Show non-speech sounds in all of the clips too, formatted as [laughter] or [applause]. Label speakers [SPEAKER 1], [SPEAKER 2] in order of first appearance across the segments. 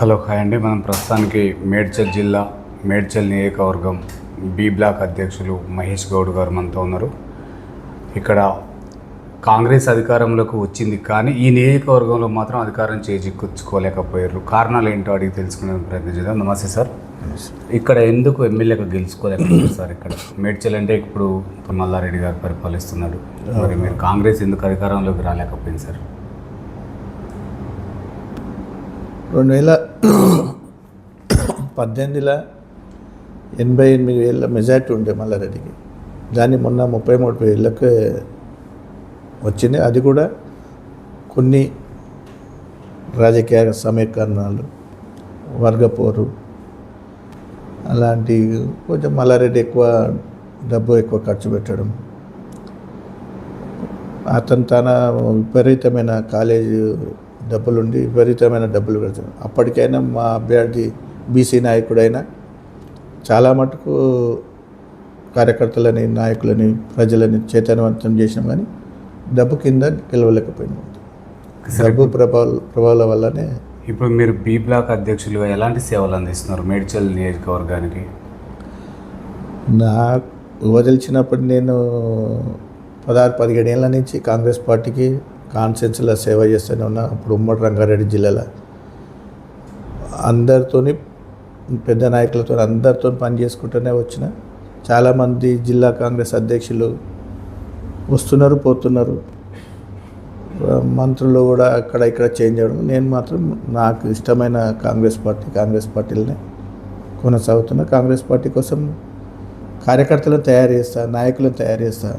[SPEAKER 1] Hello hi అండి. మనం ప్రస్తుతానికి మేడ్చల్ జిల్లా మేడ్చల్ నియోజకవర్గం బి బ్లాక్ అధ్యక్షులు మహేష్ గౌడ్ గారు మనతో ఉన్నారు. ఇక్కడ కాంగ్రెస్ అధికారంలోకి వచ్చింది కానీ ఈ నియోజకవర్గంలో మాత్రం అధికారం చేజిక్కుంచుకోలేకపోయారు. కారణాలు ఏంటో అడిగి తెలుసుకునే ప్రయత్నం చేద్దాం. నమస్తే సార్. ఇక్కడ ఎందుకు ఎమ్మెల్యేగా గెలుచుకోలేకపోయారు సార్ ఇక్కడ? మేడ్చల్ అంటే ఇప్పుడు మల్లారెడ్డి గారు పరిపాలిస్తున్నాడు. మరి మీరు కాంగ్రెస్ ఎందుకు అధికారంలోకి రాలేకపోయింది సార్?
[SPEAKER 2] రెండు వేల పద్దెనిమిదిలో ఎనభై ఎనిమిది వేల మెజార్టీ ఉండే మల్లారెడ్డికి. దాన్ని మొన్న ముప్పై మూడు వేలకు వచ్చింది. అది కూడా కొన్ని రాజకీయ సమీకరణాలు వర్గపోరు అలాంటి కొంచెం మల్లారెడ్డి ఎక్కువ డబ్బు ఎక్కువ ఖర్చు పెట్టడం అతను తన విపరీతమైన కాలేజీ డబ్బులుండి విపరీతమైన డబ్బులు పెడతాడు అప్పటికైనా మా అభ్యర్థి బీసీ నాయకుడైనా చాలా మటుకు కార్యకర్తలని నాయకులని ప్రజలని చైతన్యవంతం చేసినాం కానీ డబ్బు కింద గెలవలేకపోయినాం. డబ్బు ప్రభావ ప్రభావాల వల్లనే
[SPEAKER 1] ఇప్పుడు మీరు బి బ్లాక్ అధ్యక్షులుగా ఎలాంటి సేవలు అందిస్తున్నారు? మేడ్చల్ నియోజకవర్గానికి?
[SPEAKER 2] నాకు వదిలిచినప్పుడు నేను పదహారు పదిహేడు ఏళ్ళ నుంచి కాంగ్రెస్ పార్టీకి కాన్సెన్స్లో సేవ చేస్తూనే ఉన్నా. అప్పుడు ఉమ్మడి రంగారెడ్డి జిల్లాలో అందరితో పెద్ద నాయకులతో అందరితో పని చేసుకుంటూనే వచ్చిన చాలామంది జిల్లా కాంగ్రెస్ అధ్యక్షులు వస్తున్నారు పోతున్నారు. మంత్రులు కూడా అక్కడ ఇక్కడ చేంజ్ అవ్వడం. నేను మాత్రం నాకు ఇష్టమైన కాంగ్రెస్ పార్టీ కాంగ్రెస్ పార్టీలనే కొనసాగుతున్నా. కాంగ్రెస్ పార్టీ కోసం కార్యకర్తలను తయారు చేస్తా నాయకులను తయారు చేస్తా.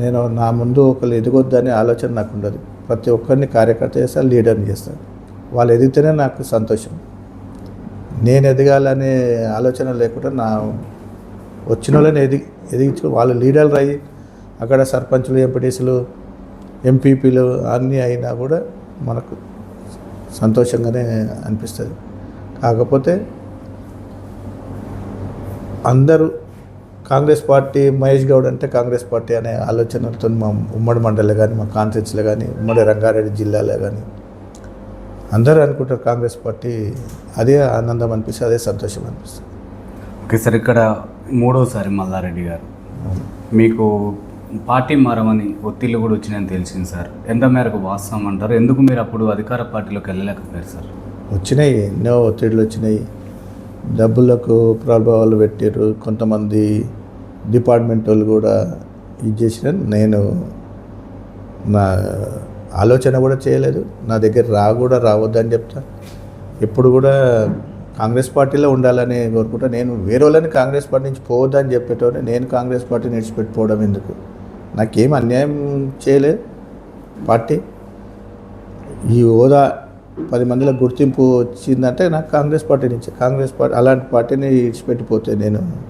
[SPEAKER 2] నేను నా ముందు ఒకరు ఎదగొద్దనే ఆలోచన నాకు ఉండదు. ప్రతి ఒక్కరిని కార్యకర్త చేస్తాను లీడర్ని చేస్తాను వాళ్ళు ఎదిగితేనే నాకు సంతోషం. నేను ఎదగాలనే ఆలోచన లేకుండా నా వచ్చిన వాళ్ళని ఎదిగి ఎదిగించుకో వాళ్ళు లీడర్లు అయ్యి అక్కడ సర్పంచులు ఎంపీటీసీలు ఎంపీపీలు అన్నీ అయినా కూడా మనకు సంతోషంగానే అనిపిస్తుంది. కాకపోతే అందరూ కాంగ్రెస్ పార్టీ మహేష్ గౌడ్ అంటే కాంగ్రెస్ పార్టీ అనే ఆలోచనలతో మా ఉమ్మడి మండలి కానీ మా కాన్స్టిట్యూన్సీలో కానీ ఉమ్మడి రంగారెడ్డి జిల్లాలో కానీ అందరూ అనుకుంటారు కాంగ్రెస్ పార్టీ అదే ఆనందం అనిపిస్తుంది అదే సంతోషం అనిపిస్తుంది.
[SPEAKER 1] ఓకే సార్ ఇక్కడ మూడోసారి మల్లారెడ్డి గారు. మీకు పార్టీ మారమని ఒత్తిళ్ళు కూడా వచ్చినాయని తెలిసింది సార్. ఎంత మేరకు వాస్తవం అంటారు? ఎందుకు మీరు అప్పుడు అధికార పార్టీలోకి వెళ్ళలేకపోయారు సార్?
[SPEAKER 2] వచ్చినాయి ఎన్నో ఒత్తిడులు వచ్చినాయి. డబ్బులకు ప్రభావాలు పెట్టారు కొంతమంది డిపార్ట్మెంట్ వాళ్ళు కూడా ఇది చేసిన నేను నా ఆలోచన కూడా చేయలేదు. నా దగ్గర రా కూడా రావద్దని చెప్తా. ఎప్పుడు కూడా కాంగ్రెస్ పార్టీలో ఉండాలని కోరుకుంటా. నేను వేరే వాళ్ళని కాంగ్రెస్ పార్టీ నుంచి పోవద్దని చెప్పేటోనే నేను కాంగ్రెస్ పార్టీని విడిచిపెట్టిపోవడం ఎందుకు? నాకేం అన్యాయం చేయలేదు పార్టీ. ఈ హోదా పది మందిలో గుర్తింపు వచ్చిందంటే నాకు కాంగ్రెస్ పార్టీ నుంచి. కాంగ్రెస్ పార్టీ అలాంటి పార్టీని విడిచిపెట్టిపోతే నేను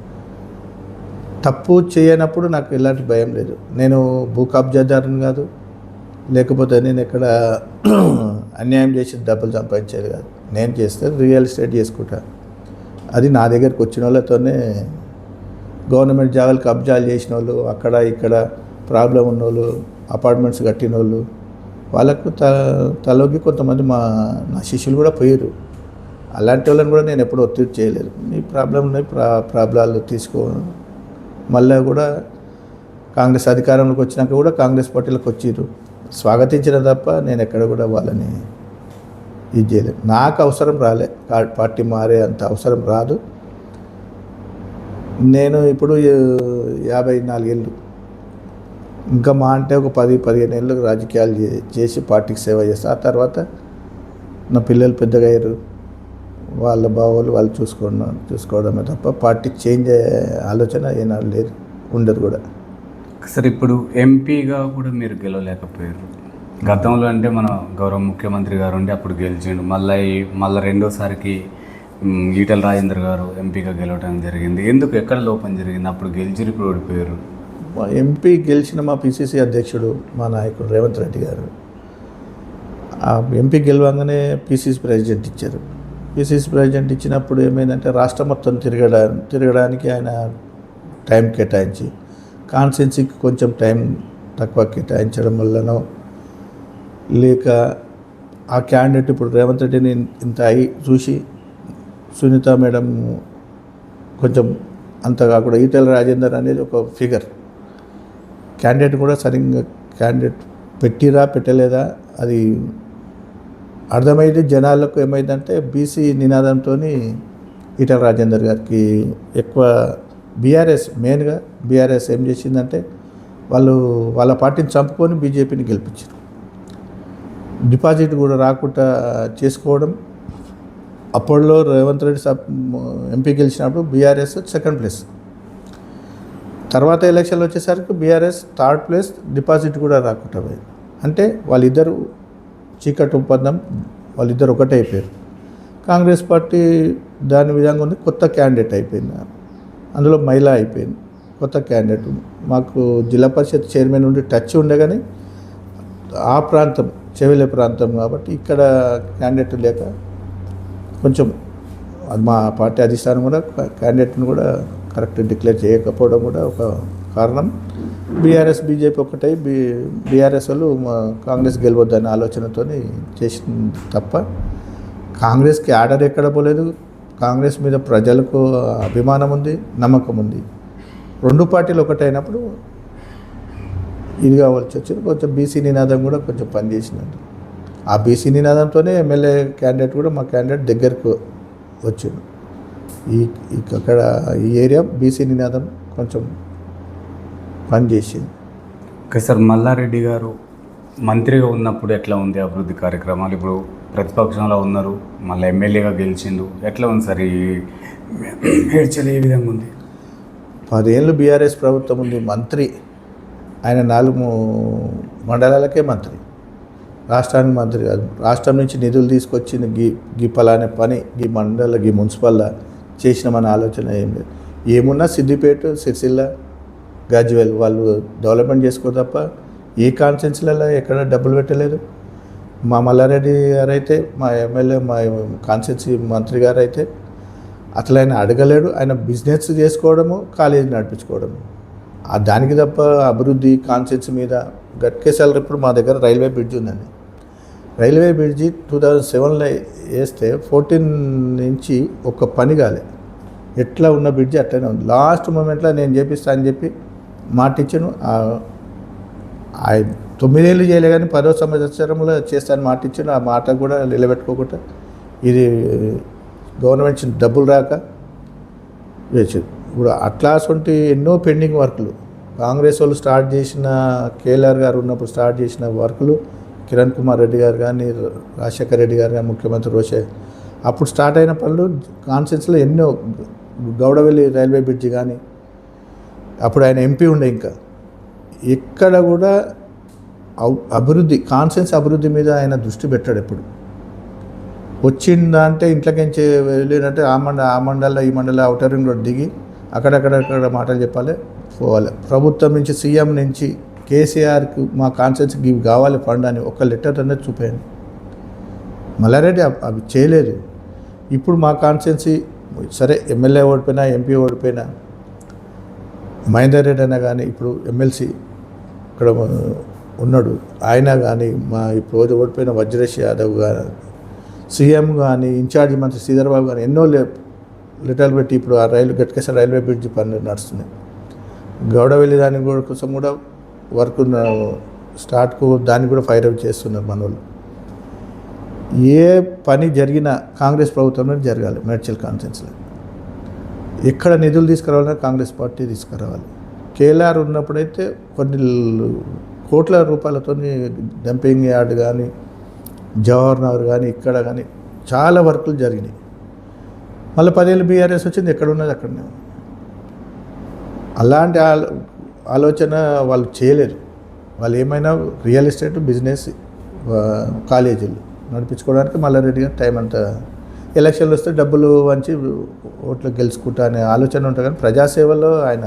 [SPEAKER 2] తప్పు చేయనప్పుడు నాకు ఎలాంటి భయం లేదు. నేను భూ కబ్జాదారుని కాదు లేకపోతే నేను ఎక్కడ [clears throat] అన్యాయం చేసి డబ్బులు సంపాదించేది కాదు. నేను చేస్తే రియల్ ఎస్టేట్ చేసుకుంటా. అది నా దగ్గరికి వచ్చిన వాళ్ళతోనే గవర్నమెంట్ జాగాలు కబ్జాలు చేసిన వాళ్ళు అక్కడ ఇక్కడ ప్రాబ్లం ఉన్న వాళ్ళు అపార్ట్మెంట్స్ కట్టిన వాళ్ళు వాళ్ళకు త తలోకి కొంతమంది మా నా శిష్యులు కూడా పోయారు అలాంటి వాళ్ళని కూడా నేను ఎప్పుడు ఒత్తిడి చేయలేదు. మీ ప్రాబ్లం ఉన్నాయి ప్రా ప్రాబ్లాలు తీసుకో మళ్ళీ కూడా కాంగ్రెస్ అధికారంలోకి వచ్చినాక కూడా కాంగ్రెస్ పార్టీలకు వచ్చిర్రు. స్వాగతించిన తప్ప నేను ఎక్కడ కూడా వాళ్ళని ఇది చేయలేదు. నాకు అవసరం రాలే. పార్టీ మారే అంత అవసరం రాదు. నేను ఇప్పుడు యాభై నాలుగేళ్ళు. ఇంకా మా అంటే ఒక పది పదిహేను ఏళ్ళు రాజకీయాలు చే- చేసి పార్టీకి సేవ చేస్తాను ఆ తర్వాత నా పిల్లలు పెద్దగా అయ్యారు వాళ్ళ బావోళ్ళు వాళ్ళు చూసుకోవడం చూసుకోవడమే తప్ప పార్టీ చేంజ్ అయ్యే ఆలోచన ఏనాడు లేదు ఉండదు కూడా.
[SPEAKER 1] సార్ ఇప్పుడు ఎంపీగా కూడా మీరు గెలవలేకపోయారు. గతంలో అంటే మన గౌరవ ముఖ్యమంత్రి గారు ఉండి అప్పుడు గెలిచిండు. మళ్ళీ మళ్ళీ రెండోసారికి ఈటల రాజేందర్ గారు ఎంపీగా గెలవడం జరిగింది. ఎందుకు ఎక్కడ లోపం జరిగింది? అప్పుడు గెలిచిరు ఇప్పుడు ఓడిపోయారు.
[SPEAKER 2] మా ఎంపీ గెలిచిన మా పిసిసి అధ్యక్షుడు మా నాయకుడు రేవంత్ రెడ్డి గారు. ఆ ఎంపీ గెలవంగానే పిసిసి ప్రెసిడెంట్ ఇచ్చారు. పిసిసి ప్రెసిడెంట్ ఇచ్చినప్పుడు ఏమైందంటే రాష్ట్రం మొత్తం తిరగడా తిరగడానికి ఆయన టైం కేటాయించి కాన్స్టెన్సీకి కొంచెం టైం తక్కువ కేటాయించడం వల్లనో లేక ఆ క్యాండిడేట్ ఇప్పుడు రేవంత్ రెడ్డిని ఇంత అయి చూసి సునీత మేడం కొంచెం అంత కాకుండా ఈటెల రాజేందర్ అనేది ఒక ఫిగర్. క్యాండిడేట్ కూడా సరిగ్గా క్యాండిడేట్ పెట్టిరా పెట్టలేదా అది అర్థమైంది. జనాలకు ఏమైందంటే బీసీ నినాదంతో ఈటల రాజేందర్ గారికి ఎక్కువ బీఆర్ఎస్ మెయిన్గా బీఆర్ఎస్ ఏం చేసిందంటే వాళ్ళు వాళ్ళ పార్టీని చంపుకొని బీజేపీని గెలిపించారు. డిపాజిట్ కూడా రాకుండా చేసుకోవడం అప్పట్లో రేవంత్ రెడ్డి సబ్ ఎంపీ గెలిచినప్పుడు బీఆర్ఎస్ సెకండ్ ప్లేస్ తర్వాత ఎలక్షన్లు వచ్చేసరికి బీఆర్ఎస్ థర్డ్ ప్లేస్ డిపాజిట్ కూడా రాకుండా పోయింది. అంటే వాళ్ళిద్దరు చీకటి ఒప్పందం వాళ్ళిద్దరు ఒకటే అయిపోయారు. కాంగ్రెస్ పార్టీ దాని విధంగా ఉంది. కొత్త క్యాండిడేట్ అయిపోయింది. అందులో మహిళ అయిపోయింది. కొత్త క్యాండిడేట్. మాకు జిల్లా పరిషత్ చైర్మన్ ఉండి టచ్ ఉండే కానీ ఆ ప్రాంతం చెవిలే ప్రాంతం కాబట్టి ఇక్కడ క్యాండిడేట్ లేక కొంచెం అది మా పార్టీ అధిష్టానం కూడా క్యాండిడేట్ని కూడా కరెక్ట్ డిక్లేర్ చేయకపోవడం కూడా ఒక కారణం. బీఆర్ఎస్ బీజేపీ ఒకటై బీ బీఆర్ఎస్ వాళ్ళు మా కాంగ్రెస్ గెలవద్దనే ఆలోచనతో చేసింది తప్ప కాంగ్రెస్కి ఆర్డర్ ఎక్కడ పోలేదు. కాంగ్రెస్ మీద ప్రజలకు అభిమానం ఉంది నమ్మకం ఉంది. రెండు పార్టీలు ఒకటైనప్పుడు ఇది కావాల్సి వచ్చింది. కొంచెం బీసీ నినాదం కూడా కొంచెం పనిచేసినట్టు. ఆ బీసీ నినాదంతోనే ఎమ్మెల్యే క్యాండిడేట్ కూడా మా క్యాండిడేట్ దగ్గరకు వచ్చిండు. ఈ- అక్కడ ఈ ఏరియా బీసీ నినాదం కొంచెం పనిచేసింది.
[SPEAKER 1] ఓకే సార్ మల్లారెడ్డి గారు మంత్రిగా ఉన్నప్పుడు ఎట్లా ఉంది అభివృద్ధి కార్యక్రమాలు? ఇప్పుడు ప్రతిపక్షంలో ఉన్నారు మళ్ళీ ఎమ్మెల్యేగా గెలిచిండు. ఎట్లా ఉంది సార్ ఈ మేడ్చల్ ఏ విధంగా ఉంది?
[SPEAKER 2] పదేళ్ళు బీఆర్ఎస్ ప్రభుత్వం ఉంది మంత్రి. ఆయన నాలుగు మండలాలకే మంత్రి. రాష్ట్రానికి మంత్రి కాదు. రాష్ట్రం నుంచి నిధులు తీసుకొచ్చింది గీ గీ పలానే పని గీ మండల గీ మున్సిపల్ చేసినామన్న ఆలోచన ఏం లేదు. ఏమున్నా సిద్దిపేట సిరిసిల్ల గజ్వేల్ వాళ్ళు డెవలప్మెంట్ చేసుకో తప్ప ఈ కాన్స్టెన్సీలలో ఎక్కడ డబ్బులు పెట్టలేదు. మా మల్లారెడ్డి గారు అయితే మా ఎమ్మెల్యే మా కాన్స్టెన్సీ మంత్రి గారు అయితే అట్లా ఆయన అడగలేడు. ఆయన బిజినెస్ చేసుకోవడము కాలేజీ నడిపించుకోవడము. ఆ దానికి తప్ప అభివృద్ధి కాన్సెన్స్ మీద గట్కేసాల ఇప్పుడు మా దగ్గర రైల్వే బ్రిడ్జ్ ఉందండి. రైల్వే బ్రిడ్జి టూ థౌజండ్ సెవెన్లో వేస్తే ఫోర్టీన్ నుంచి ఒక పని కాలే. ఎట్లా ఉన్న బ్రిడ్జి అట్లనే ఉంది. లాస్ట్ మూమెంట్లో నేను చేపిస్తా అని చెప్పి మాట ఇచ్చాను ఆ- తొమ్మిదేళ్ళు చేయలే కానీ పదో సంవత్సరంలో చేస్తాను మాట ఇచ్చాను ఆ మాట కూడా నిలబెట్టుకోకుండా ఇది గవర్నమెంట్ డబ్బులు రాక వేసారు ఇప్పుడు అట్లాంటి ఎన్నో పెండింగ్ వర్కులు. కాంగ్రెస్ వాళ్ళు స్టార్ట్ చేసిన కేఎల్ఆర్ గారు ఉన్నప్పుడు స్టార్ట్ చేసిన వర్కులు కిరణ్ కుమార్ రెడ్డి గారు కానీ రాజశేఖర్ రెడ్డి గారు కానీ ముఖ్యమంత్రి రోషే అప్పుడు స్టార్ట్ అయిన పనులు కాన్సెన్స్లో ఎన్నో గౌడవెల్లి రైల్వే బ్రిడ్జి కానీ అప్పుడు ఆయన ఎంపీ ఉండే ఇంకా. ఎక్కడ కూడా అభివృద్ధి కాన్సెన్స్ అభివృద్ధి మీద ఆయన దృష్టి పెట్టాడు ఎప్పుడు. వచ్చిందంటే ఇంట్లోకించి వెళ్ళినట్టే ఆ మండ ఆ మండల ఈ మండల అవుటర్ రింగ్ రోడ్ దిగి అక్కడక్కడక్కడ మాటలు చెప్పాలి పోవాలి. ప్రభుత్వం నుంచి సీఎం నుంచి కేసీఆర్కి మా కాన్సెన్స్కి ఇవి కావాలి ఫండ్ అని ఒక లెటర్ అనేది చూపాను మల్లారెడ్డి అవి చేయలేదు. ఇప్పుడు మా కాన్సెన్సీ సరే ఎమ్మెల్యే ఓడిపోయినా ఎంపీ ఓడిపోయినా మహేందర్ రెడ్డి అయినా కానీ ఇప్పుడు ఎమ్మెల్సీ ఇక్కడ ఉన్నాడు. ఆయన కానీ మా ఇప్పుడు రోజు ఓడిపోయిన వజ్రేష్ యాదవ్ గారు సీఎం కానీ ఇన్ఛార్జి మంత్రి శ్రీధర్బాబు కానీ ఎన్నో లే లెటర్లు పెట్టి ఇప్పుడు ఆ రైలు గట్కేశ్వర రైల్వే బ్రిడ్జ్ పనులు నడుస్తున్నాయి. గౌడవెల్లి దాని కూడా కోసం కూడా వర్క్ స్టార్ట్కు దాన్ని కూడా ఫైర్ అవుట్ చేస్తున్నారు మన వాళ్ళు. ఏ పని జరిగినా కాంగ్రెస్ ప్రభుత్వంలో జరగాలి మేడ్చల్ కాన్ఫరెన్స్లో ఎక్కడ నిధులు తీసుకురావాలన్నా కాంగ్రెస్ పార్టీ తీసుకురావాలి. కేఎల్ఆర్ ఉన్నప్పుడైతే కొన్ని కోట్ల రూపాయలతో డంపింగ్ యార్డ్ కానీ జవహర్ నగర్ కానీ ఇక్కడ కానీ చాలా వర్కులు జరిగినాయి. మళ్ళీ పదేళ్ళు బీఆర్ఎస్ వచ్చింది ఎక్కడ ఉన్నది అక్కడనే అలాంటి ఆలో- ఆలోచన వాళ్ళు చేయలేరు. వాళ్ళు ఏమైనా రియల్ ఎస్టేట్ బిజినెస్ కాలేజీలు నడిపించుకోవడానికి మల్లారెడ్డి గారు టైం అంతా ఎలక్షన్లు వస్తే డబ్బులు వంచి ఓట్లు గెలుచుకుంటా అనే ఆలోచన ఉంటుంది కానీ ప్రజాసేవలో ఆయన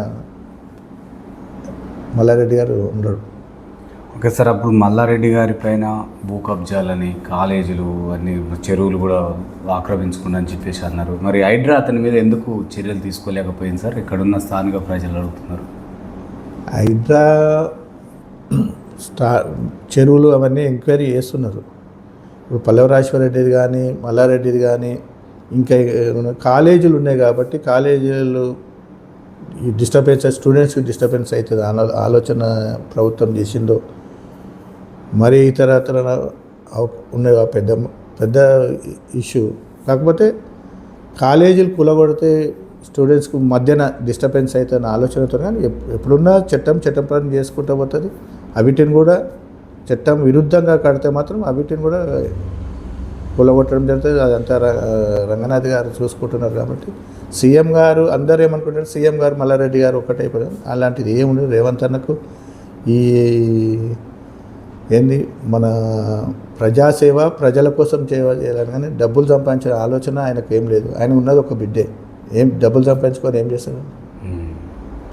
[SPEAKER 2] మల్లారెడ్డి గారు ఉండడు
[SPEAKER 1] ఓకే సార్ అప్పుడు మల్లారెడ్డి గారి పైన భూ కబ్జాలని కాలేజీలు అన్ని చెరువులు కూడా ఆక్రమించుకున్నారని చెప్పేసి అన్నారు. మరి హైడ్రా అతని మీద ఎందుకు చర్యలు తీసుకోలేకపోయింది సార్? ఇక్కడున్న స్థానిక ప్రజలు అడుగుతున్నారు.
[SPEAKER 2] హైడ్రా స్టా చెరువులు అవన్నీ ఎంక్వైరీ చేస్తున్నారు. ఇప్పుడు పల్లవరాశ్వరరెడ్డిది కానీ మల్లారెడ్డిది కానీ ఇంకా కాలేజీలు ఉన్నాయి కాబట్టి కాలేజీలు ఈ డిస్టర్బెన్స్ స్టూడెంట్స్కి డిస్టర్బెన్స్ అవుతుంది. ఆలో ఆలోచన ప్రభుత్వం చేసిందో మరి ఇతర ఇతర ఉన్నాయి పెద్ద పెద్ద ఇష్యూ. కాకపోతే కాలేజీలు కూలగొడితే స్టూడెంట్స్కి మధ్యన డిస్టర్బెన్స్ అవుతుంది ఆలోచనతో కానీ ఎప్పుడున్నా చట్టం చట్టం పని చేసుకుంటూ పోతుంది. అవిటిని కూడా చట్టం విరుద్ధంగా కడితే మాత్రం అవిటిని కూడా కూలగొట్టడం జరుగుతుంది. అదంతా రంగనాథ్ గారు చూసుకుంటున్నారు కాబట్టి. సీఎం గారు అందరూ ఏమనుకుంటారు? సీఎం గారు మల్లారెడ్డి గారు ఒకటైపోయారు అలాంటిది ఏముండదు రేవంత్ అన్నకు ఈ ఏంది? మన ప్రజాసేవ ప్రజల కోసం సేవ చేయాలని కానీ డబ్బులు సంపాదించే ఆలోచన ఆయనకు ఏం లేదు. ఆయన ఉన్నది ఒక బిడ్డే. ఏం డబ్బులు సంపాదించుకొని ఏం చేస్తాడు.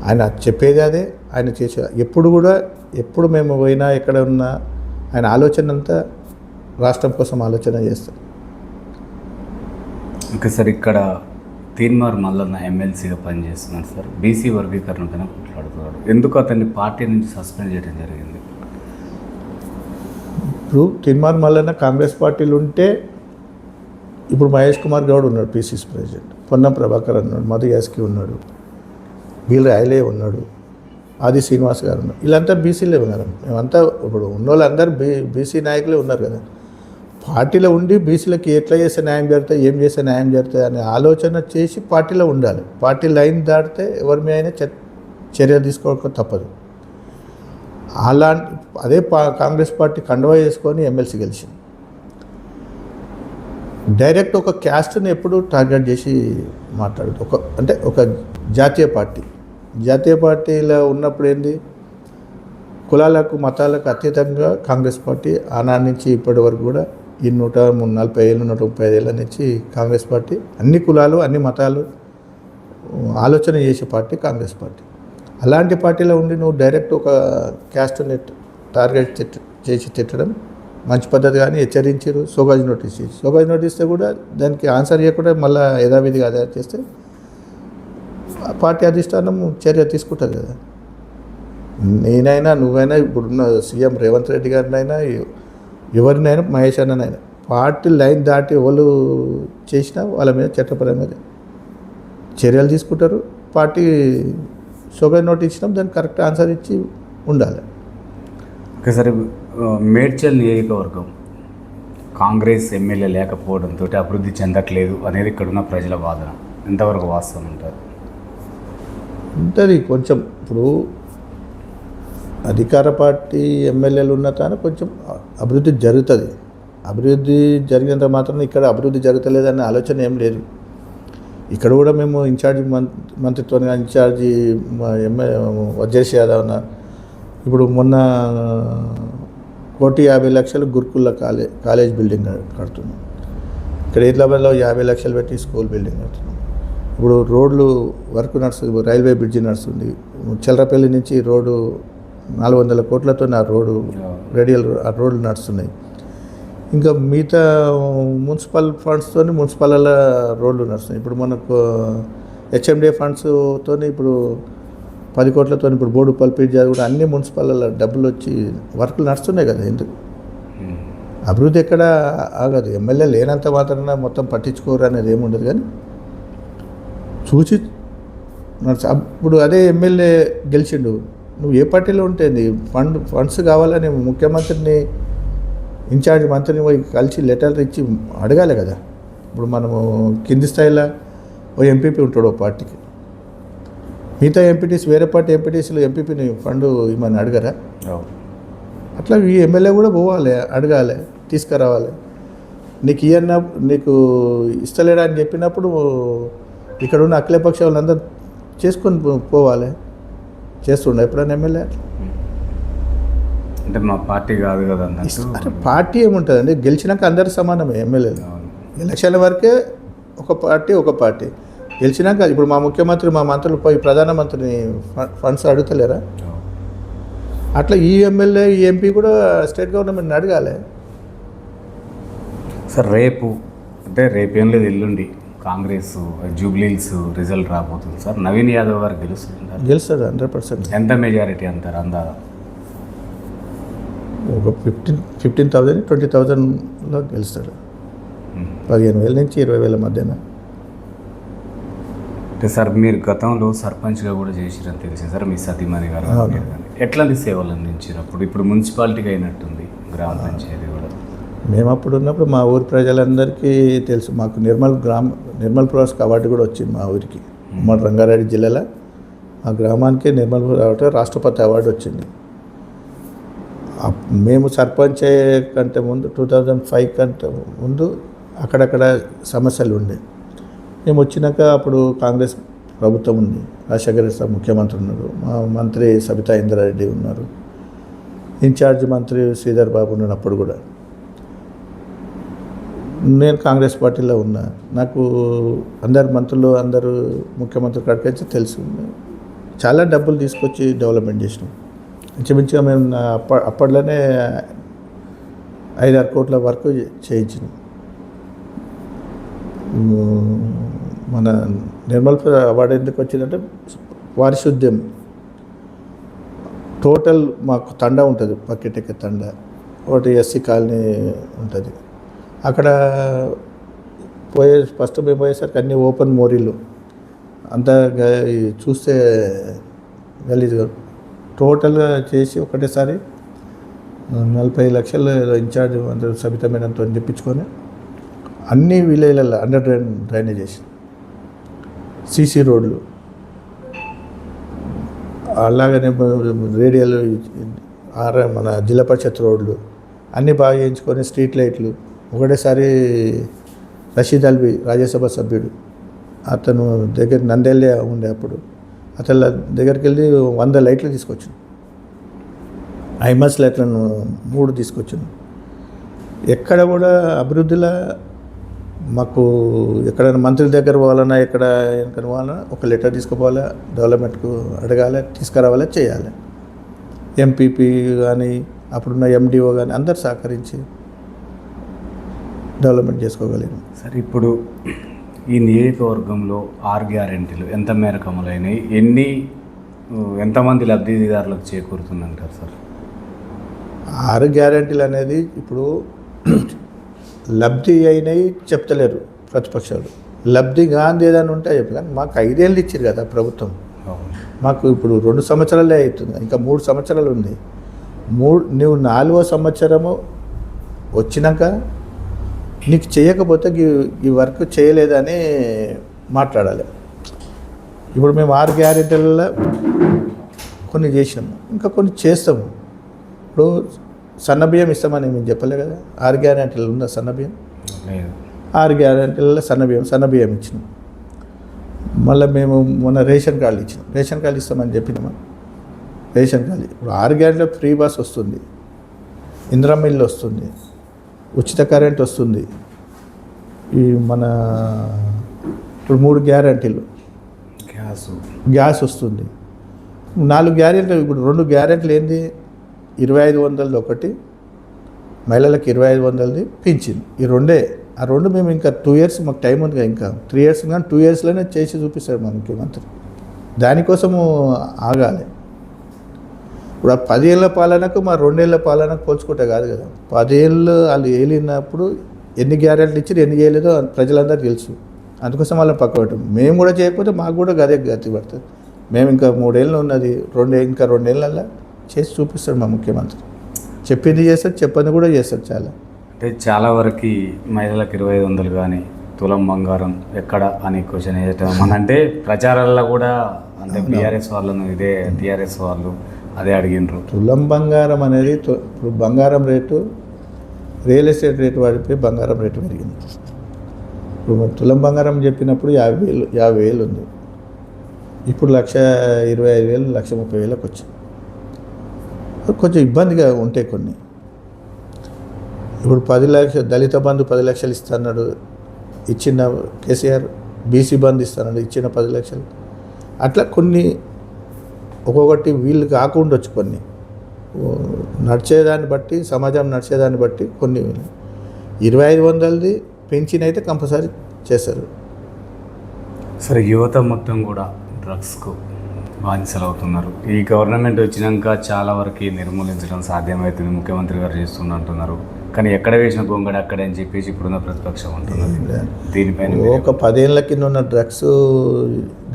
[SPEAKER 2] ఆయన చెప్పేది అదే. ఆయన చేసే ఎప్పుడు కూడా ఎప్పుడు మేము పోయినా ఎక్కడ ఉన్నా ఆయన ఆలోచన అంతా రాష్ట్రం కోసం ఆలోచన చేస్తాం
[SPEAKER 1] ఇంకా సార్ ఇక్కడ తీన్మార్ మల్లన్న ఎమ్మెల్సీగా పనిచేస్తున్నాడు సార్. బీసీ వర్గీకరణ పైన కొట్లాడుతున్నాడు ఎందుకు అతన్ని పార్టీ నుంచి సస్పెండ్ చేయడం జరిగింది?
[SPEAKER 2] ఇప్పుడు తిన్మార్ మల్లన్న కాంగ్రెస్ పార్టీలు ఉంటే ఇప్పుడు మహేష్ కుమార్ గౌడ్ ఉన్నాడు పీసీసీ ప్రెసిడెంట్. పొన్నం ప్రభాకర్ ఉన్నాడు మధు యాస్కి ఉన్నాడు బీల్ రాయలే ఉన్నాడు. ఆది శ్రీనివాస్ గారు ఉన్నారు. వీళ్ళంతా బీసీలే ఉన్నారు. మేమంతా ఇప్పుడు ఉన్న వాళ్ళందరూ బీ బీసీ నాయకులే ఉన్నారు కదా. పార్టీలో ఉండి బీసీలకి ఎట్లా చేస్తే న్యాయం జరుగుతాయి ఏం చేస్తే న్యాయం జరుగుతుంది అనే ఆలోచన చేసి పార్టీలో ఉండాలి. పార్టీ లైన్ దాటితే ఎవరి మీద అయినా చ- చర్య తీసుకోవడం తప్పదు. అలాంటి అదే పా కాంగ్రెస్ పార్టీ కండవా చేసుకొని ఎమ్మెల్సీ గెలిచింది. డైరెక్ట్ ఒక క్యాస్ట్ని ఎప్పుడు టార్గెట్ చేసి మాట్లాడదు. ఒక అంటే ఒక జాతీయ పార్టీ. జాతీయ పార్టీలో ఉన్నప్పుడు ఏంది? కులాలకు మతాలకు అతీతంగా కాంగ్రెస్ పార్టీ ఆనాటి నుంచి ఇప్పటి వరకు కూడా ఈ నూట మూడు నలభై ఏళ్ళు నూట ముప్పై ఐదేళ్ళ ఏళ్ళ నుంచి కాంగ్రెస్ పార్టీ అన్ని కులాలు అన్ని మతాలు ఆలోచన చేసే పార్టీ కాంగ్రెస్ పార్టీ. అలాంటి పార్టీలో ఉండి నువ్వు డైరెక్ట్ ఒక క్యాస్ట్ని టార్గెట్ తిట్ట చేసి తిట్టడం మంచి పద్ధతి కానీ హెచ్చరించారు సోగాజ్ నోటీస్ ఇచ్చి సోగాజ్ నోటీస్ ఇస్తే కూడా దానికి ఆన్సర్ చేయకుండా మళ్ళీ యథావిధిగా అదే చేస్తే పార్టీ అధిష్టానం చర్య తీసుకుంటుంది కదా. నేనైనా నువ్వైనా ఇప్పుడున్న సీఎం రేవంత్ రెడ్డి గారినైనా ఎవరినైనా మహేష్ అన్ననైనా పార్టీ లైన్ దాటి ఎవరు చేసినా వాళ్ళ మీద చట్టపరంగా చర్యలు తీసుకుంటారు. పార్టీ షోగా నోట్ ఇచ్చినాం దానికి కరెక్ట్ ఆన్సర్ ఇచ్చి ఉండాలి.
[SPEAKER 1] ఓకే సార్ మేడ్చల్ నియోజకవర్గం కాంగ్రెస్ ఎమ్మెల్యే లేకపోవడంతో అభివృద్ధి చెందట్లేదు అనేది ఇక్కడున్న ప్రజల వాదన. ఎంతవరకు వాస్తవం ఉంటారు
[SPEAKER 2] ఉంటుంది. కొంచెం ఇప్పుడు అధికార పార్టీ ఎమ్మెల్యేలు ఉన్న తాను కొంచెం అభివృద్ధి జరుగుతుంది. అభివృద్ధి జరిగినంత మాత్రం ఇక్కడ అభివృద్ధి జరుగుతలేదనే ఆలోచన ఏం లేదు. ఇక్కడ కూడా మేము ఇన్ఛార్జి మం- మంత్రిత్వంగా ఇన్ఛార్జి మా ఎమ్మెల్యే వజ్రేష్ యాదవ్ అన్న ఇప్పుడు మొన్న కోటి యాభై లక్షలు గురుకుల కాలే కాలేజ్ బిల్డింగ్ కడుతున్నాం. ఇక్కడ హైదరాబాద్లో యాభై లక్షలు పెట్టి స్కూల్ బిల్డింగ్ కడుతున్నాం. ఇప్పుడు రోడ్లు వర్క్ నడుస్తుంది రైల్వే బ్రిడ్జి నడుస్తుంది. చిల్లరపల్లి నుంచి రోడ్డు నాలుగు వందల కోట్లతో ఆ రోడ్డు రేడియల్ ఆ రోడ్లు నడుస్తున్నాయి. ఇంకా మిగతా మున్సిపల్ ఫండ్స్తో మున్సిపల్ రోడ్లు నడుస్తున్నాయి. ఇప్పుడు మనకు హెచ్ఎండిఏ ఫండ్స్తో ఇప్పుడు పది కోట్లతో ఇప్పుడు బోర్డు పల్పీట్ కూడా అన్ని మున్సిపల్ డబ్బులు వచ్చి వర్క్లు నడుస్తున్నాయి కదా ఎందుకు. అభివృద్ధి ఎక్కడ ఆగదు. ఎమ్మెల్యే లేనంత మాత్రాన మొత్తం పట్టించుకోరు అనేది ఏముండదు కానీ చూసి అప్పుడు అదే ఎమ్మెల్యే గెలిచిండు. నువ్వు ఏ పార్టీలో ఉంటే నీ ఫండ్ ఫండ్స్ కావాలని ముఖ్యమంత్రిని ఇన్ఛార్జ్ మంత్రిని పోయి కలిసి లెటర్ ఇచ్చి అడగాలి కదా. ఇప్పుడు మనము కింది స్థాయిలో ఓ ఎంపీపీ ఉంటాడు ఓ పార్టీకి. మిగతా ఎంపీటీస్ వేరే పార్టీ ఎంపీటీసీలు ఎంపీపీని ఫండ్ ఇమ్మని అడగరా. అట్లా ఈ ఎమ్మెల్యే కూడా పోవాలి అడగాలి తీసుకురావాలి. నీకు ఇవన్న నీకు ఇస్తలేడా అని చెప్పినప్పుడు ఇక్కడ ఉన్న అఖిలపక్ష వాళ్ళందరూ చేసుకొని పోవాలి. చేస్తుండే ఎప్పుడైనా ఎమ్మెల్యే?
[SPEAKER 1] అంటే మా పార్టీ కాదు కదా
[SPEAKER 2] అరే పార్టీ ఏముంటుందండి? గెలిచినాక అందరు సమానమే ఎమ్మెల్యేలు. ఎలక్షన్ల వరకే ఒక పార్టీ ఒక పార్టీ. గెలిచినాక ఇప్పుడు మా ముఖ్యమంత్రి మా మంత్రులు పోయి ప్రధానమంత్రిని ఫండ్స్ అడుగుతలేరా. అట్లా ఈ ఎమ్మెల్యే ఈ ఎంపీ కూడా స్టేట్ గవర్నమెంట్ని అడగాలి.
[SPEAKER 1] సార్ రేపు అంటే రేపేం లేదు ఎల్లుండి. కాంగ్రెస్ జూబ్లీల్స్ రిజల్ట్ రాబోతుంది సార్. నవీన్ యాదవ్ గారు గెలుస్తుంటారు
[SPEAKER 2] గెలుస్తాడు హండ్రెడ్ పర్సెంట్.
[SPEAKER 1] ఎంత మెజారిటీ అంటారు అందాదా?
[SPEAKER 2] ఒక ఫిఫ్టీన్ ఫిఫ్టీన్ థౌజండ్ ట్వంటీ థౌజండ్లో గెలుస్తాడు. పదిహేను వేల నుంచి ఇరవై వేల మధ్యన.
[SPEAKER 1] అంటే సార్ మీరు గతంలో సర్పంచ్గా కూడా చేసిరని తెలిసింది సార్ మీ సతీమణి గారు. ఎట్లాంటి సేవలు అందించారు అప్పుడు ఇప్పుడు మున్సిపాలిటీగా అయినట్టుంది గ్రామ పంచాయతీ కూడా.
[SPEAKER 2] మేము అప్పుడు ఉన్నప్పుడు మా ఊరి ప్రజలందరికీ తెలుసు. మాకు నిర్మల్ గ్రామ నిర్మల్ ప్రాస్క్ అవార్డు కూడా వచ్చింది మా ఊరికి. మన రంగారెడ్డి జిల్లాలో. మా గ్రామానికి నిర్మల్ అవార్డు రాష్ట్రపతి అవార్డు వచ్చింది. అప్- మేము సర్పంచ్ అయ్యే కంటే ముందు టూ థౌజండ్ ఫైవ్ కంటే ముందు అక్కడక్కడ సమస్యలు ఉండే. మేము వచ్చినాక అప్పుడు కాంగ్రెస్ ప్రభుత్వం ఉంది. రాజశేఖర ముఖ్యమంత్రి ఉన్నారు మా మంత్రి సబితా ఇంద్రారెడ్డి ఉన్నారు. ఇన్ఛార్జ్ మంత్రి శ్రీధర్ బాబు ఉన్నప్పుడు కూడా. నేను కాంగ్రెస్ పార్టీలో ఉన్నా నాకు అందరు మంత్రులు అందరూ ముఖ్యమంత్రి కాడికి తెలుసు. చాలా డబ్బులు తీసుకొచ్చి డెవలప్మెంట్ చేసినాం. ఇంచుమించుగా మేము అప్ప అప్పట్లోనే ఐదారు కోట్ల వరకు చేయించినాం. మన నిర్మల్ అవార్డు ఎందుకు వచ్చిందంటే వారిశుద్ధ్యం టోటల్ మాకు తండ ఉంటుంది పక్కెటెక్కే తండ. ఒకటి ఎస్సీ కాలనీ ఉంటుంది. అక్కడ పోయే ఫస్ట్ మేము పోయేసరికి అన్నీ ఓపెన్ మోరీలు అంతా గ- చూస్తే గలీజ్గా టోటల్గా చేసి ఒకటేసారి నలభై లక్షలు ఇన్ఛార్జ్ అందరూ సబితా మేడంతో తెప్పించుకొని అన్ని విలేజ్లలో అండర్ డ్రైన్ డ్రైనేజ్ చేసి సీసీ రోడ్లు. అలాగనే రేడియోలు ఆర్ మన జిల్లా పరిషత్ రోడ్లు. అన్నీ బాగా చేయించుకొని స్ట్రీట్ లైట్లు ఒకటేసారి రషీద్ అల్వి రాజ్యసభ సభ్యుడు. అతను దగ్గర నందేళ్ళే ఉండే అప్పుడు. అతని దగ్గరికి వెళ్ళి వంద లైట్లు తీసుకొచ్చాను ఐమస్ లైట్లను మూడు తీసుకొచ్చాను ఎక్కడ కూడా అభివృద్ధిలో మాకు ఎక్కడైనా మంత్రి దగ్గర పోవాలన్నా ఎక్కడ ఎక్కడ పోవాలన్నా ఒక లెటర్ తీసుకుపోవాలా డెవలప్మెంట్కు అడగాలి తీసుకురావాలి చేయాలి. ఎంపీపీ కానీ అప్పుడున్న ఎండిఓ కానీ అందరు సహకరించి డెవలప్మెంట్ చేసుకోగలిగాం
[SPEAKER 1] సార్ ఇప్పుడు ఈ నియోజకవర్గంలో ఆరు గ్యారెంటీలు ఎంత మేరకు అమలైనాయి? ఎన్ని ఎంతమంది లబ్ధిదారులకు చేకూరుతుందంటారు సార్?
[SPEAKER 2] ఆరు గ్యారంటీలు అనేది ఇప్పుడు లబ్ధి అయినవి చెప్తలేరు ప్రతిపక్షాలు. లబ్ధి గాంధీ ఏదైనా ఉంటే చెప్పు కానీ మాకు ఐదేళ్ళు ఇచ్చారు కదా ప్రభుత్వం. మాకు ఇప్పుడు రెండు సంవత్సరాలే అవుతుంది ఇంకా మూడు సంవత్సరాలు ఉంది. మూడు నువ్వు నాలుగో సంవత్సరము వచ్చినాక నీకు చేయకపోతే ఈ- వర్క్ చేయలేదని మాట్లాడాలి. ఇప్పుడు మేము ఆరు గ్యారెంటీలలో కొన్ని చేసినాము ఇంకా కొన్ని చేస్తాము. ఇప్పుడు సన్నబియ్యం ఇస్తామని మేము చెప్పలే కదా. ఆరు గ్యారెంటీలు ఉందా సన్నబియ్యం ఆరు గ్యారెంటీలలో సన్నబియ్యం సన్నబియ్యం ఇచ్చినాం. మళ్ళీ మేము మొన్న రేషన్ కార్డు ఇచ్చినాం. రేషన్ కార్డు ఇస్తామని చెప్పినామా? Ration card. ఇప్పుడు ఆరు గ్యారెంటీలో ఫ్రీ బస్ వస్తుంది. ఇందిరా మిల్లు వస్తుంది. ఉచిత కరెంట్ వస్తుంది. ఈ మన ఇప్పుడు మూడు గ్యారెంటీలు
[SPEAKER 1] గ్యాస్.
[SPEAKER 2] గ్యాస్ వస్తుంది. నాలుగు గ్యారెంటీలు ఇప్పుడు రెండు గ్యారెంటీలు ఏంది? ఇరవై ఐదు వందలది ఒకటి మహిళలకు ఇరవై ఐదు వందలది పింఛన్. ఈ రెండే ఆ రెండు మేము ఇంకా టూ ఇయర్స్ మాకు టైం ఉంది కదా ఇంకా. త్రీ ఇయర్స్ కానీ టూ ఇయర్స్లోనే చేసి చూపిస్తాడు మా ముఖ్యమంత్రి. దానికోసము ఆగాలి. ఇప్పుడు ఆ పదేళ్ళ పాలనకు మా రెండేళ్ళ పాలనకు పోల్చుకుంటే కాదు కదా. పదేళ్ళు వాళ్ళు ఏలినప్పుడు ఎన్ని గ్యారెంటీలు ఇచ్చారు ఎన్ని చేయలేదో ప్రజలందరికీ తెలుసు. అందుకోసం వాళ్ళని పక్క పెట్టాం మేము కూడా చేయకపోతే మాకు కూడా గదే గతి పడుతుంది. మేము ఇంకా మూడేళ్ళు ఉన్నది రెండే ఇంకా రెండేళ్ళల్లో చేసి చూపిస్తాడు మా ముఖ్యమంత్రి. చెప్పింది చేస్తాడు చెప్పంది కూడా చేస్తాడు చాలా.
[SPEAKER 1] అంటే చాలా వరకు మహిళలకు ఇరవై ఐదు వందలు కానీ తులం బంగారం ఎక్కడ అని క్వశ్చన్ వేయటం. అంటే ప్రచారాల్లో కూడా అంటే బీఆర్ఎస్ వాళ్ళను ఇదే టీఆర్ఎస్ వాళ్ళు అదే అడిగినారు
[SPEAKER 2] తులం బంగారం అనేది ఇప్పుడు బంగారం రేటు రియల్ ఎస్టేట్ రేటు పడిపోయి బంగారం రేటు పెరిగింది. ఇప్పుడు తులం బంగారం చెప్పినప్పుడు యాభై వేలు యాభై వేలు ఉంది. ఇప్పుడు లక్ష ఇరవై ఐదు వేలు లక్ష ముప్పై వేలకు వచ్చింది కొంచెం ఇబ్బందిగా ఉంటాయి కొన్ని. ఇప్పుడు పది లక్షలు దళిత బంధు పది లక్షలు ఇస్తున్నాడు ఇచ్చిన కేసీఆర్ బీసీ బంధు ఇస్తున్నాడు ఇచ్చిన పది లక్షలు. అట్లా కొన్ని ఒక్కొక్కటి వీళ్ళు కాకుండా వచ్చి కొన్ని. నడిచేదాన్ని బట్టి సమాజం నడిచేదాన్ని బట్టి కొన్ని. ఇరవై ఐదు వందలది అయితే కంపల్సరీ చేస్తారు.
[SPEAKER 1] సరే యువత మొత్తం కూడా డ్రగ్స్కు బానిసలు అవుతున్నారు ఈ గవర్నమెంట్ వచ్చినాక చాలా వరకు నిర్మూలించడం సాధ్యమవుతుంది. ముఖ్యమంత్రి గారు చేస్తున్నట్టున్నారు కానీ ఎక్కడ వేసిన గొంగడ అక్కడే అని చెప్పేసి ఇప్పుడున్న ప్రతిపక్షం ఉంటున్నది దీనిపైన
[SPEAKER 2] ఒక పదేళ్ళ కింద ఉన్న డ్రగ్స్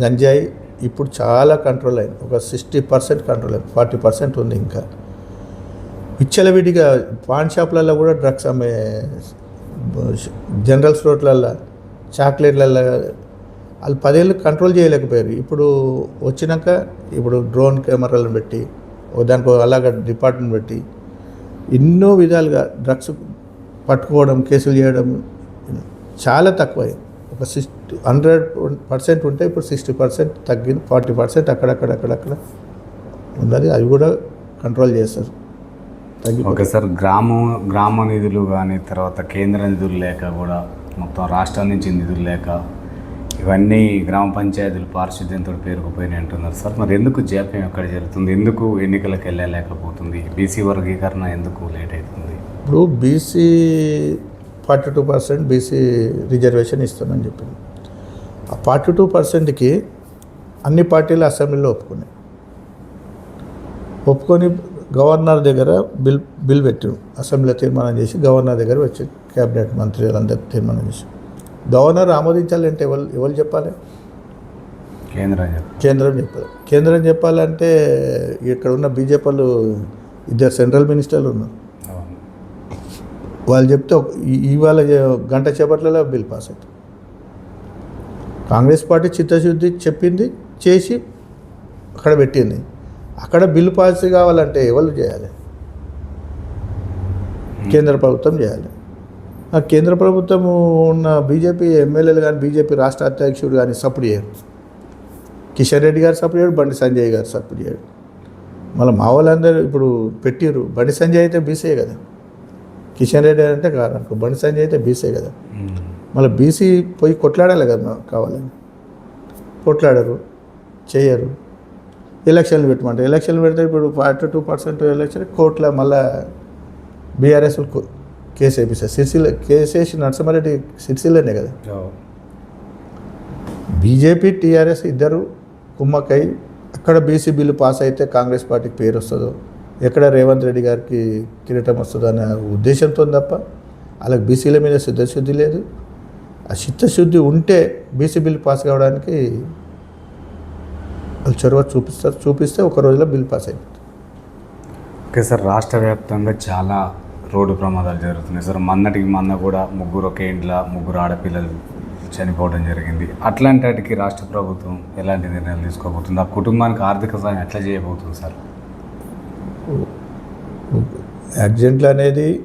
[SPEAKER 2] గంజాయి ఇప్పుడు చాలా కంట్రోల్ అయింది. ఒక సిక్స్టీ పర్సెంట్ కంట్రోల్ అయింది. ఫార్టీ పర్సెంట్ ఉంది ఇంకా. విచ్చలవిడిగా పాన్ షాప్లలో కూడా డ్రగ్స్ అమ్మే జనరల్ స్టోర్లల్లో చాక్లెట్లలో వాళ్ళు పదేళ్ళు కంట్రోల్ చేయలేకపోయారు. ఇప్పుడు వచ్చినాక ఇప్పుడు డ్రోన్ కెమెరాలను పెట్టి దానికి అలాగ డిపార్ట్మెంట్ పెట్టి ఎన్నో విధాలుగా డ్రగ్స్ పట్టుకోవడం కేసులు చేయడం చాలా తక్కువైంది. ఒక సిక్స్టీ హండ్రెడ్ పర్సెంట్ ఉంటే ఇప్పుడు సిక్స్టీ పర్సెంట్ తగ్గింది ఫార్టీ పర్సెంట్ అక్కడక్కడ అక్కడక్కడ ఉన్నది. అవి కూడా కంట్రోల్ చేస్తారు.
[SPEAKER 1] ఓకే సార్ గ్రామం గ్రామ నిధులు కానీ తర్వాత కేంద్ర నిధులు లేక కూడా మొత్తం రాష్ట్రం నుంచి నిధులు లేక ఇవన్నీ గ్రామ పంచాయతీలు పారిశుద్ధ్యంతో పేరుకుపోయినాయి అంటున్నారు సార్. మరి ఎందుకు జాప్యం ఎక్కడ జరుగుతుంది? ఎందుకు ఎన్నికలకు వెళ్ళలేకపోతుంది బీసీ వర్గీకరణ ఎందుకు లేట్ అవుతుంది?
[SPEAKER 2] ఇప్పుడు BC forty two percent BC reservation ఇస్తామని చెప్పింది. ఆ ఫార్టీ టూ పర్సెంట్కి అన్ని పార్టీలు అసెంబ్లీలో ఒప్పుకున్నాయి. ఒప్పుకొని గవర్నర్ దగ్గర బిల్ బిల్ పెట్టారు. అసెంబ్లీలో తీర్మానం చేసి గవర్నర్ దగ్గర వచ్చి క్యాబినెట్ మంత్రులందరూ తీర్మానం చేసి. గవర్నర్ ఆమోదించాలంటే ఎవరు ఎవరు చెప్పాలి?
[SPEAKER 1] కేంద్రం
[SPEAKER 2] కేంద్రం చెప్పాలి. కేంద్రం చెప్పాలంటే ఇక్కడ ఉన్న బీజేపీ వాళ్ళు ఇద్దరు సెంట్రల్ మినిస్టర్లు ఉన్నారు. వాళ్ళు చెప్తే ఇవాళ గంట చేపట్లలో బిల్ పాస్ అవుతుంది. కాంగ్రెస్ పార్టీ చిత్తశుద్ధి చెప్పింది చేసి అక్కడ పెట్టింది. అక్కడ బిల్లు పాస్ కావాలంటే ఎవరు చేయాలి? కేంద్ర ప్రభుత్వం చేయాలి. ఆ కేంద్ర ప్రభుత్వం ఉన్న బీజేపీ ఎమ్మెల్యేలు కానీ బీజేపీ రాష్ట్ర అధ్యక్షుడు కానీ సపోర్ట్ చేయరు. కిషన్ రెడ్డి గారు సపోర్ట్ చేయడు బండి సంజయ్ గారు సపోర్ట్ చేయడు మళ్ళీ మా వాళ్ళందరూ ఇప్పుడు పెట్టిర్రు. బండి సంజయ్ అయితే బీసీ కదా. కిషన్ రెడ్డి అంటే కాదు అనుకో బండి సంజయ్ అయితే బీసీ కదా. మళ్ళీ బీసీ పోయి కొట్లాడాలి కదా కావాలని. కొట్లాడరు చేయరు. ఎలక్షన్లు పెట్టమంటే ఎలక్షన్లు పెడితే ఇప్పుడు ఫార్టీ టూ పర్సెంట్ ఎలక్షన్ కోర్టులో మళ్ళా బీఆర్ఎస్ కేసు వేపిస్తారు. సిరిసిల్ల కేసు వేసి నరసింహారెడ్డి సిరిసిల్లనే కదా. బీజేపీ టీఆర్ఎస్ ఇద్దరు కుమ్మక్కై అక్కడ బీసీ బిల్లు పాస్ అయితే కాంగ్రెస్ పార్టీకి పేరు వస్తుందో ఎక్కడ రేవంత్ రెడ్డి గారికి కిరీటం వస్తుందనే ఉద్దేశంతో తప్ప అలాగే బీసీల మీద సిద్ధశుద్ధి లేదు. ఆ చిత్తశుద్ధి ఉంటే బీసీ బిల్ పాస్ కావడానికి వాళ్ళు చొరవ చూపిస్తారు చూపిస్తే ఒక రోజులో బిల్ పాస్ అయిపోతుంది.
[SPEAKER 1] ఓకే సార్ రాష్ట్ర వ్యాప్తంగా చాలా రోడ్డు ప్రమాదాలు జరుగుతున్నాయి సార్. మొన్నటికి మొన్న కూడా ముగ్గురు ఒకే ఇంట్లో ముగ్గురు ఆడపిల్లలు చనిపోవడం జరిగింది. అట్లాంటి వాటికి రాష్ట్ర ప్రభుత్వం ఎలాంటి నిర్ణయాలు తీసుకోబోతుంది? ఆ కుటుంబానికి ఆర్థిక సాయం ఎట్లా చేయబోతుంది సార్?
[SPEAKER 2] యాక్సిడెంట్లు అనేది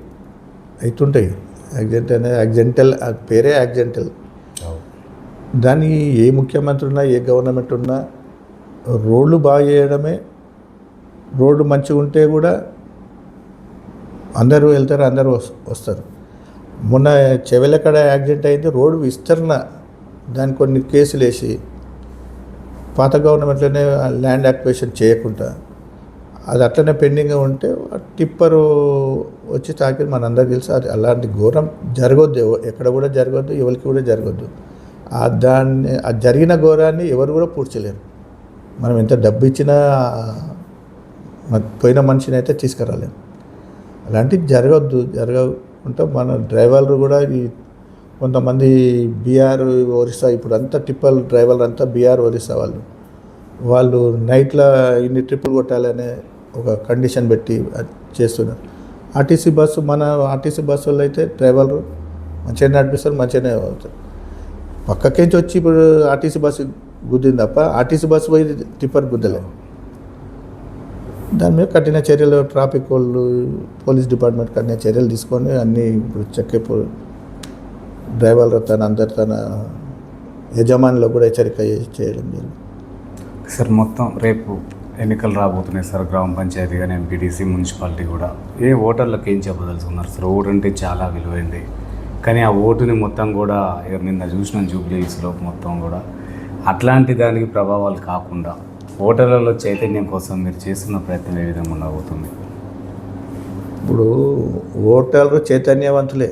[SPEAKER 2] అవుతుంటాయి యాక్సిడెంట్ అనేది యాక్సిడెంటల్ పేరే యాక్సిడెంటల్. దాన్ని ఏ ముఖ్యమంత్రి ఉన్నా ఏ గవర్నమెంట్ ఉన్నా రోడ్లు బాగు చేయడమే రోడ్డు మంచిగా ఉంటే కూడా అందరూ వెళ్తారు అందరూ వస్- వస్తారు. మొన్న చెవెలకడ యాక్సిడెంట్ అయింది రోడ్డు విస్తరణ. దానికి కొన్ని కేసులు వేసి పాత గవర్నమెంట్లోనే ల్యాండ్ యాక్విజిషన్ చేయకుండా అది అట్లనే పెండింగ్గా ఉంటే టిప్పరు వచ్చి తాకి మనందరికీ తెలుసు అది అలాంటి ఘోరం జరగొద్దు ఎక్కడ కూడా జరగొద్దు ఎవరికి కూడా జరగొద్దు. ఆ దాన్ని ఆ జరిగిన ఘోరాన్ని ఎవరు కూడా పూడ్చలేరు. మనం ఎంత డబ్బు ఇచ్చినా పోయిన మనిషిని అయితే తీసుకురాలేము అలాంటివి జరగద్దు జరగకుండా మన డ్రైవర్లు కూడా ఈ కొంతమంది బీఆర్ ఒరిస్సా ఇప్పుడు అంతా టిప్పల్ డ్రైవర్లు అంతా బీఆర్ ఒరిస్సా వాళ్ళు. వాళ్ళు నైట్లో ఇన్ని ట్రిప్పులు కొట్టాలనే ఒక కండిషన్ పెట్టి అది చేస్తున్నారు ఆర్టీసీ బస్సు మన ఆర్టీసీ బస్సు అయితే డ్రైవర్లు మంచిగా నడిపిస్తారు మంచిగానే అవుతారు. పక్కకేంచి వచ్చి ఇప్పుడు ఆర్టీసీ బస్సు గుద్దింది తప్ప ఆర్టీసీ బస్సు పోయి టిప్పర్ గుద్దలే. దాని మీద కఠిన చర్యలు ట్రాఫిక్ వాళ్ళు పోలీస్ డిపార్ట్మెంట్ కఠిన చర్యలు తీసుకొని అన్నీ ఇప్పుడు చెక్కే డ్రైవర్లు తన అందరు తన యజమానిలో కూడా హెచ్చరిక చేయడం జరిగింది.
[SPEAKER 1] సార్ మొత్తం రేపు ఎన్నికలు రాబోతున్నాయి సార్ గ్రామ పంచాయతీ కానీ ఎంపీటీసీ మున్సిపాలిటీ కూడా. ఏ ఓటర్లకు ఏం చెప్పదలుచుకున్నారు సార్? ఓటు అంటే చాలా విలువైంది. కానీ ఆ ఓటుని మొత్తం కూడా నిన్న చూసిన జూబ్లీస్లో మొత్తం కూడా. అట్లాంటి దానికి ప్రభావాలు కాకుండా ఓటర్లలో చైతన్యం కోసం మీరు చేస్తున్న ప్రయత్నం ఏ విధంగా ఉండబోతుంది?
[SPEAKER 2] ఇప్పుడు ఓటర్లు చైతన్యవంతులే.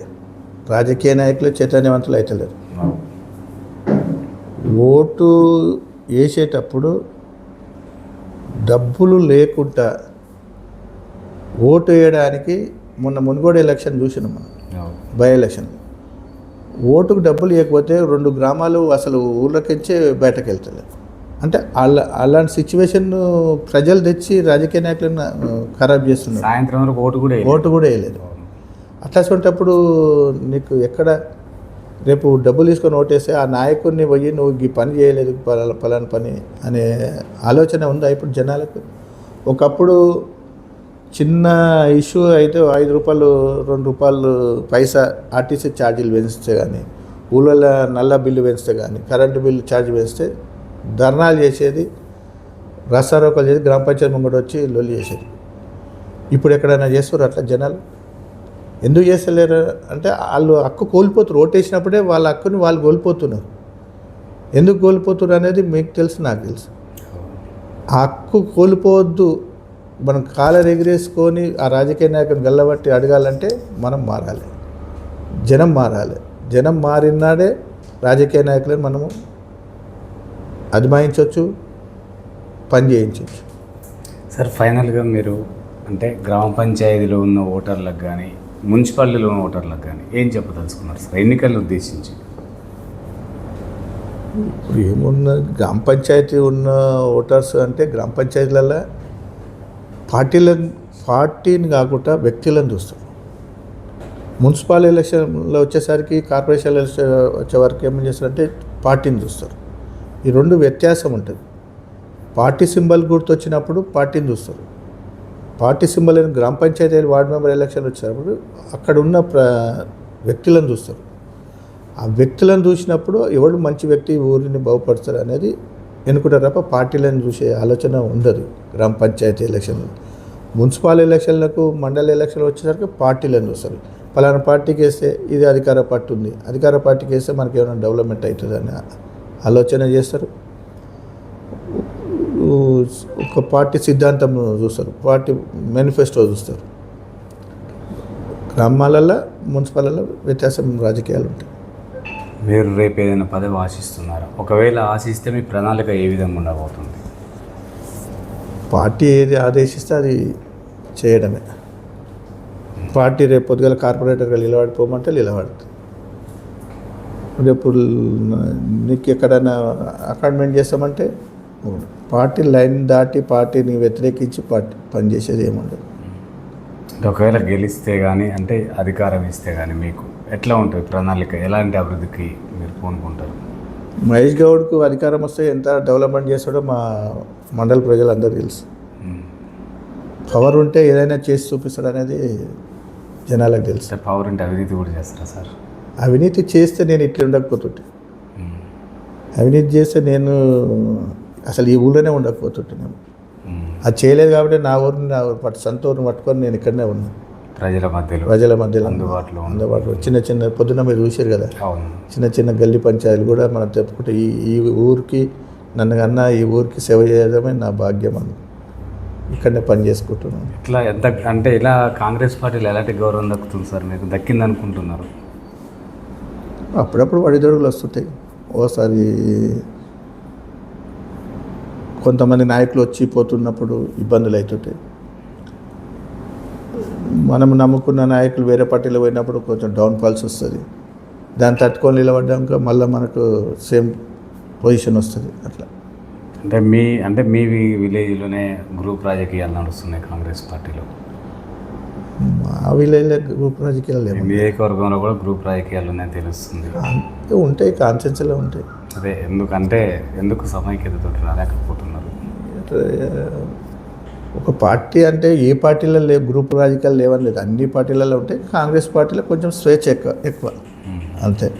[SPEAKER 2] రాజకీయ నాయకులు చైతన్యవంతులు అవుతలేరు ఓటు వేసేటప్పుడు డబ్బులు లేకుండా ఓటు వేయడానికి మొన్న మునుగోడు ఎలక్షన్ చూసినాం మనం. By election. ఓటుకు డబ్బులు ఇవ్వకపోతే రెండు గ్రామాలు అసలు ఊళ్ళకించే బయటకు వెళ్తలేదు అంటే అలా అలాంటి సిచ్యువేషన్ ప్రజలు తెచ్చి రాజకీయ నాయకులను ఖరాబ్ చేస్తున్నారు.
[SPEAKER 1] సాయంత్రం వరకు ఓటు కూడా.
[SPEAKER 2] ఓటు కూడా వేయలేదు. అట్లాంటప్పుడు నీకు ఎక్కడ రేపు డబ్బులు తీసుకొని ఓటేస్తే ఆ నాయకుడిని పోయి నువ్వు ఈ పని చేయలేదు పలానా పలానా పని అనే ఆలోచన ఉందా ఇప్పుడు జనాలకు? ఒకప్పుడు చిన్న ఇష్యూ అయితే ఐదు రూపాయలు రెండు రూపాయలు పైసా ఆర్టీసీ ఛార్జీలు పెంచితే కానీ ఊళ్ళలో నల్ల బిల్లు పెంచితే కానీ కరెంటు బిల్లు ఛార్జ్ పెంచితే ధర్నాలు చేసేది రసారోకలు చేసి గ్రామ పంచాయతీ ముంగడు వచ్చి లొల్లి చేసేది. ఇప్పుడు ఎక్కడైనా చేస్తారు అట్లా జనాలు? ఎందుకు చేస్తలేరు? అంటే వాళ్ళు హక్కు కోల్పోతారు ఓటేసినప్పుడే వాళ్ళ హక్కుని వాళ్ళు కోల్పోతున్నారు. ఎందుకు కోల్పోతున్నారు అనేది మీకు తెలుసు నాకు తెలుసు. ఆ హక్కు కోల్పోవద్దు. మనం కాలర్ ఎగిరేసుకొని ఆ రాజకీయ నాయకుని గల్లబట్టి అడగాలంటే మనం మారాలి. జనం మారాలి. జనం మారినాడే రాజకీయ నాయకులను మనము అజమాయించవచ్చు పని చేయించవచ్చు
[SPEAKER 1] సార్ ఫైనల్గా మీరు అంటే గ్రామ పంచాయతీలో ఉన్న ఓటర్లకు కానీ మున్సిపాలిటీలో ఉన్న ఓటర్లకు కానీ ఏం చెప్పదలుచుకున్నారు సార్? ఎన్నికలను ఉద్దేశించి.
[SPEAKER 2] ఇప్పుడు ఏమున్న గ్రామ పంచాయతీ ఉన్న ఓటర్స్ అంటే గ్రామ పంచాయతీలలో పార్టీల పార్టీని కాకుండా వ్యక్తులను చూస్తారు. మున్సిపల్ ఎలక్షన్లో వచ్చేసరికి కార్పొరేషన్ ఎలక్షన్ వచ్చే వరకు ఏం చేస్తారంటే పార్టీని చూస్తారు. ఈ రెండు వ్యత్యాసం ఉంటుంది. పార్టీ సింబల్ గుర్తు వచ్చినప్పుడు పార్టీని చూస్తారు. పార్టీ సింబల్ అయిన గ్రామ పంచాయతీ వార్డు మెంబర్ ఎలక్షన్ వచ్చినప్పుడు అక్కడ ఉన్న ప్ర వ్యక్తులను చూస్తారు. ఆ వ్యక్తులను చూసినప్పుడు ఎవడు మంచి వ్యక్తి ఊరిని బాగుపడతారు అనేది ఎన్నుకుంటారు తప్ప పార్టీలను చూసే ఆలోచన ఉండదు గ్రామ పంచాయతీ ఎలక్షన్లు మున్సిపల్ ఎలక్షన్లకు మండల ఎలక్షన్లు వచ్చేసరికి పార్టీలను చూస్తారు. పలానా పార్టీకి వేస్తే ఇది అధికార పార్టీ ఉంది. అధికార పార్టీకి వేస్తే మనకి ఏమైనా డెవలప్మెంట్ అవుతుంది ఆలోచన చేస్తారు. ఒక పార్టీ సిద్ధాంతం చూస్తారు పార్టీ మేనిఫెస్టో చూస్తారు. గ్రామాలలో మున్సిపాలలో వ్యత్యాసం రాజకీయాలు ఉంటాయి.
[SPEAKER 1] మీరు రేపు ఏదైనా పదవి ఆశిస్తున్నారా? ఒకవేళ ఆశిస్తే మీ ప్రణాళిక ఏ విధంగా ఉండబోతుంది?
[SPEAKER 2] పార్టీ ఏది ఆదేశిస్తే అది చేయడమే. పార్టీ రేపు పొద్దుగల కార్పొరేటర్గా నిలబడిపోమంటే నిలబడుతుంది రేపు నీకు ఎక్కడైనా అకాయింట్మెంట్ చేస్తామంటే పార్టీ లైన్ దాటి పార్టీని వ్యతిరేకించి పార్టీ పనిచేసేది ఏముండదు.
[SPEAKER 1] ఒకవేళ గెలిస్తే కానీ అంటే అధికారం ఇస్తే కానీ మీకు ఎట్లా ఉంటుంది ప్రణాళిక? ఎలాంటి అభివృద్ధికి మీరు పూనుకుంటారు?
[SPEAKER 2] మహేష్ గౌడ్కు అధికారం వస్తే ఎంత డెవలప్మెంట్ చేస్తాడో మా మండల ప్రజలందరూ తెలుసు. పవర్ ఉంటే ఏదైనా చేసి చూపిస్తాడు అనేది జనాలకు తెలుసు.
[SPEAKER 1] పవర్ అంటే అవినీతి కూడా చేస్తారా సార్?
[SPEAKER 2] అవినీతి చేస్తే నేను ఇట్లా ఉండకపోతుంటే. అవినీతి చేస్తే నేను అసలు ఈ ఊళ్ళోనే ఉండకపోతుంటే నేను
[SPEAKER 1] మ్మ్.
[SPEAKER 2] అది చేయలేదు కాబట్టి నా ఊరిని నా ఊరు పట్టు సొంత ఊరిని పట్టుకొని నేను ఇక్కడనే ఉన్నా.
[SPEAKER 1] ప్రజల మధ్యలో.
[SPEAKER 2] ప్రజల మధ్యలో
[SPEAKER 1] అందుబాటులో ఉంది
[SPEAKER 2] అందుబాటులో చిన్న చిన్న పొద్దున్న మీరు చూసారు కదా? చిన్న చిన్న గల్లీ పంచాయతీలు కూడా మనం చెప్పుకుంటే ఈ ఈ ఊరికి నన్ను కన్నా ఈ ఊరికి సేవ చేయడమే నా భాగ్యం అని ఇక్కడనే పని చేసుకుంటున్నాను.
[SPEAKER 1] ఇట్లా ఎంత అంటే ఇలా కాంగ్రెస్ పార్టీలో ఎలాంటి గౌరవం దక్కుతుంది సార్? మీకు దక్కింది అనుకుంటున్నారు
[SPEAKER 2] అప్పుడప్పుడు వడిదొడుగులు వస్తుంటాయి. ఓసారి కొంతమంది నాయకులు వచ్చి పోతున్నప్పుడు ఇబ్బందులు అవుతుంటాయి. మనం నమ్ముకున్న నాయకులు వేరే పార్టీలో పోయినప్పుడు కొంచెం డౌన్ ఫాల్స్ వస్తుంది. దాన్ని తట్టుకొని నిలబడ్డాక మళ్ళీ మనకు సేమ్ పొజిషన్ వస్తుంది. అట్లా.
[SPEAKER 1] అంటే మీ అంటే మీ విలేజ్లోనే గ్రూప్ రాజకీయాలు నడుస్తున్నాయి కాంగ్రెస్ పార్టీలో?
[SPEAKER 2] మా విలేజ్లో గ్రూప్ రాజకీయాలు ఏమో
[SPEAKER 1] నియోజకవర్గంలో కూడా గ్రూప్ రాజకీయాలు ఉన్నాయని తెలుస్తుంది.
[SPEAKER 2] ఉంటాయి కాన్సెన్స్లో ఉంటాయి.
[SPEAKER 1] అదే ఎందుకంటే ఎందుకు సమైక్యతతో రాలేకపోతున్నారు?
[SPEAKER 2] ఒక పార్టీ అంటే ఏ పార్టీలో లేవు గ్రూప్ రాజకీయాలు లేవని లేదు. అన్ని పార్టీలలో ఉంటాయి కాంగ్రెస్ పార్టీలో కొంచెం స్వేచ్ఛ ఎక్కువ. ఎక్కువ. అంతే.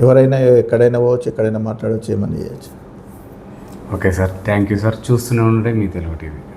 [SPEAKER 2] ఎవరైనా ఎక్కడైనా పోవచ్చు ఎక్కడైనా మాట్లాడవచ్చు ఏమని చేయొచ్చు.
[SPEAKER 1] Okay sir. Thank you sir. చూస్తూనే ఉండే మీ తెలుగు టీవీ.